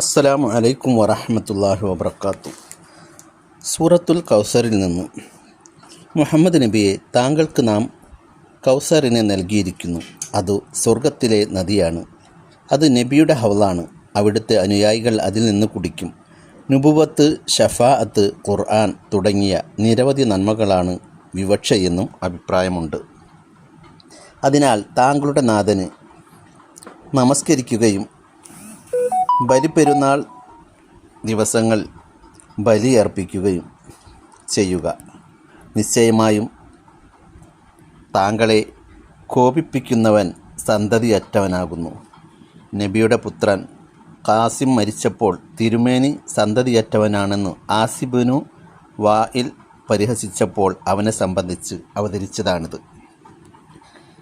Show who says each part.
Speaker 1: അസ്സലാമു അലൈക്കും വറഹമത്തല്ലാഹി വബർക്കാത്തു സൂറത്തുൽ കൗസറിൽ നിന്നും മുഹമ്മദ് നബിയെ താങ്കൾക്ക് നാം കൗസറിനെ നൽകിയിരിക്കുന്നു. അത് സ്വർഗത്തിലെ നദിയാണ്. അത് നബിയുടെ ഹൗലാണ് അവിടുത്തെ അനുയായികൾ അതിൽ നിന്ന് കുടിക്കും. നുബുവത്ത് ഷഫാഅത്ത് ഖുർആൻ തുടങ്ങിയ നിരവധി നന്മകളാണ് വിവക്ഷയെന്നും അഭിപ്രായമുണ്ട്. അതിനാൽ താങ്കളുടെ നാഥന് നമസ്കരിക്കുകയും ബലിപ്പെരുന്നാൾ ദിവസങ്ങൾ ബലിയർപ്പിക്കുകയും ചെയ്യുക. നിശ്ചയമായും താങ്കളെ കോപിപ്പിക്കുന്നവൻ സന്തതിയറ്റവനാകുന്നു. നബിയുടെ പുത്രൻ കാസിം മരിച്ചപ്പോൾ തിരുമേനി സന്തതിയറ്റവനാണെന്ന് ആസിബിനു വായിൽ പരിഹസിച്ചപ്പോൾ അവനെ സംബന്ധിച്ച് അവതരിച്ചതാണിത്.